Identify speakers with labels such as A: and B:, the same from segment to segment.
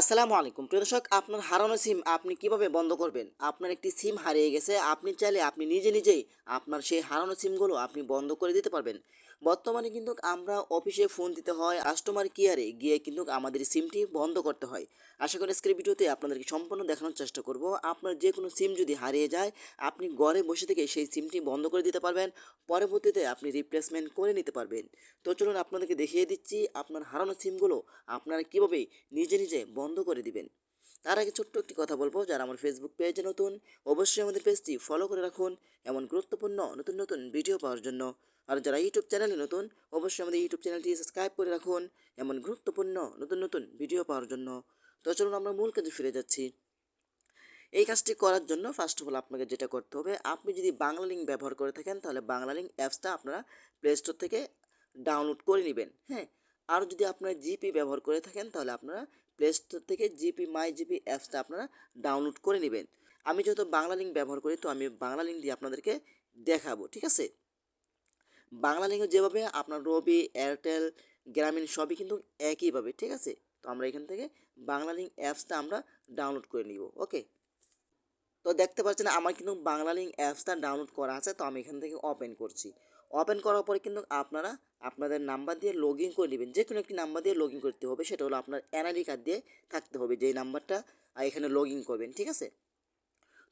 A: আসসালামু আলাইকুম। প্রিয় দর্শক, আপনার হারানো সিম আপনি কীভাবে বন্ধ করবেন? আপনার একটি সিম হারিয়ে গেছে, আপনি চাইলে আপনি নিজে নিজেই আপনার সেই হারানো সিমগুলো আপনি বন্ধ করে দিতে পারবেন। বর্তমানে কিন্তু আমরা অফিসে ফোন দিতে হয় কাস্টমার কেয়ারে গিয়ে কিন্তু আমাদের সিমটি বন্ধ করতে হয়। আশা করি স্ক্রিপ ভিডিওতে আপনাদেরকে সম্পূর্ণ দেখানোর চেষ্টা করব। আপনার যে কোনো সিম যদি হারিয়ে যায়, আপনি ঘরে বসে থেকে সেই সিমটি বন্ধ করে দিতে পারবেন। পরবর্তীতে আপনি রিপ্লেসমেন্ট করে নিতে পারবেন। তো চলুন আপনাদেরকে দেখিয়ে দিচ্ছি আপনার হারানো সিমগুলো আপনারা কীভাবে নিজে নিজে বন্ধ করে দিবেন। তার আগে ছোট্ট একটি কথা বলব, যারা আমার ফেসবুক পেজে নতুন, অবশ্যই আমাদের পেজটি ফলো করে রাখুন। এমন গুরুত্বপূর্ণ, নতুন নতুন ভিডিও পাওয়ার জন্য। আর যারা ইউটিউব চ্যানেলে নতুন, অবশ্যই আমাদের ইউটিউব চ্যানেলটি সাবস্ক্রাইব করে রাখুন। এমন গুরুত্বপূর্ণ নতুন নতুন ভিডিও পাওয়ার জন্য। তো চলুন আমরা মূল কাজে ফিরে যাচ্ছি। এই কাজটি করার জন্য ফার্স্ট অফ অল আপনাকে যেটা করতে হবে, আপনি যদি বাংলা লিঙ্ক ব্যবহার করে থাকেন, তাহলে বাংলা লিঙ্ক অ্যাপসটা আপনারা প্লে স্টোর থেকে ডাউনলোড করে নেবেন হ্যাঁ? আর যদি আপনারা জিপি ব্যবহার করে থাকেন, তাহলে আপনারা প্লে স্টোর থেকে জিপি মাই জিপি অ্যাপসটা আপনারা ডাউনলোড করে নেবেন। আমি যেহেতু বাংলা লিঙ্ক ব্যবহার করি, তো আমি বাংলা লিঙ্ক দিয়ে আপনাদেরকে দেখাবো, ঠিক আছে? বাংলা লিঙ্কে যেভাবে আপনার রবি, এয়ারটেল, গ্রামীণ সবই কিন্তু একইভাবে, ঠিক আছে? তো আমরা এখান থেকে বাংলা লিঙ্ক অ্যাপসটা আমরা ডাউনলোড করে নিব, ওকে? তো দেখতে পাচ্ছেন আমার কিন্তু বাংলা লিঙ্ক অ্যাপসটা ডাউনলোড করা আছে, তো আমি এখান থেকে ওপেন করছি। ওপেন করার পরে কিন্তু আপনারা আপনাদের নাম্বার দিয়ে লগ ইন করে নেবেন যে কোনো একটি নাম্বার দিয়ে লগ ইন করতে হবে, সেটা হলো আপনার এনআইডি কার্ড দিয়ে থাকতে হবে, যেই নাম্বারটা এখানে লগ ইন করবেন, ঠিক আছে?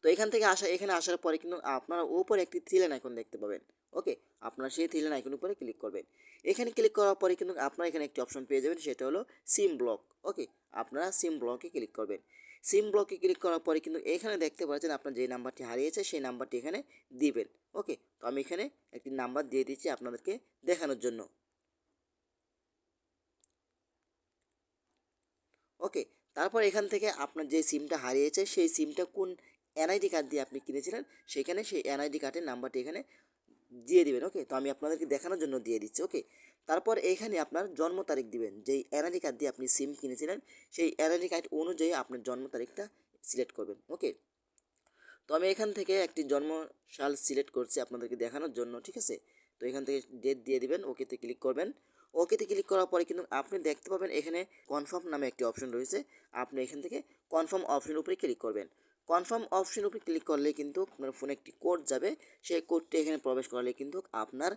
A: তো এখান থেকে আসা, এখানে আসার পরে কিন্তু আপনারা উপরে একটি থ্রিলেন এখন দেখতে পাবেন ওকে, আপনারা সেই থ্রিলেন আইকন উপরে ক্লিক করবেন। এখানে ক্লিক করার পরে কিন্তু আপনারা এখানে একটি অপশন পেয়ে যাবেন, সেটা হলো সিম ব্লক ওকে? আপনারা সিম ব্লকে ক্লিক করবেন। সিম ব্লকে ক্লিক করার পরে কিন্তু এখানে দেখতে পাচ্ছেন আপনার যে নাম্বারটি হারিয়েছে, সেই নাম্বারটি এখানে দিবেন, ওকে? তো আমি এখানে একটি নাম্বার দিয়ে দিচ্ছি আপনাদেরকে দেখানোর জন্য। ওকে, তারপর এখান থেকে আপনার যে সিমটা হারিয়েছে, সেই সিমটা কোন এনআইডি কার্ড দিয়ে আপনি কিনেছিলেন, সেখানে সেই এনআইডি কার্ডের নাম্বারটি এখানে দিয়ে দিবেন ওকে তো আমি আপনাদেরকে দেখানোর জন্য দিয়ে দিচ্ছি ওকে তারপর এখানে আপনার জন্ম তারিখ দিবেন। যেই এনআইডি কার্ড দিয়ে আপনি সিম কিনেছিলেন, সেই এনআইডি কার্ড অনুযায়ী আপনার জন্ম তারিখটা সিলেক্ট করবেন ওকে তো আমি এখান থেকে একটি জন্ম সাল সিলেক্ট করছি আপনাদেরকে দেখানোর জন্য, ঠিক আছে? তো এখান থেকে ডেট দিয়ে দিবেন ওকেতে ক্লিক করবেন। ওকেতে ক্লিক করার পরে কিন্তু আপনি দেখতে পাবেন এখানে কনফার্ম নামে একটি অপশন রয়েছে। আপনি এখান থেকে কনফার্ম অপশনের উপরে ক্লিক করবেন। কনফার্ম অপশন উপরে ক্লিক করলে কিন্তু আপনার ফোনে একটি কোড যাবে। সেই কোডটি এখানে প্রবেশ করালে কিন্তু আপনার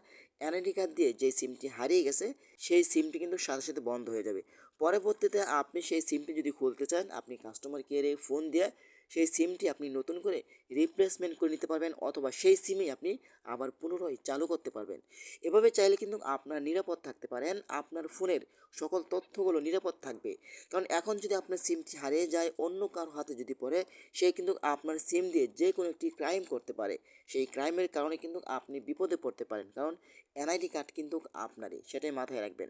A: এনআইডি কার্ড দিয়ে যে সিমটি হারিয়ে গেছে, সেই সিমটি কিন্তু সাথে সাথে বন্ধ হয়ে যাবে। পরবর্তীতে আপনি সেই সিমটি যদি খুলতে চান, আপনি কাস্টমার কেয়ারে ফোন দিয়ে সেই সিমটি আপনি নতুন করে রিপ্লেসমেন্ট করে নিতে পারবেন অথবা সেই সিমে আপনি আবার পুনরায় চালু করতে পারবেন। এভাবে চাইলে কিন্তু আপনার নিরাপদ থাকতে পারেন, আপনার ফোনের সকল তথ্যগুলো নিরাপদ থাকবে। কারণ এখন যদি আপনার সিমটি হারিয়ে যায়, অন্য কারও হাতে যদি পড়ে, সে কিন্তু আপনার সিম দিয়ে যে কোনো একটি ক্রাইম করতে পারে। সেই ক্রাইমের কারণে কিন্তু আপনি বিপদে পড়তে পারেন। কারণ এনআইডি কার্ড কিন্তু আপনারই, সেটাই মাথায় রাখবেন।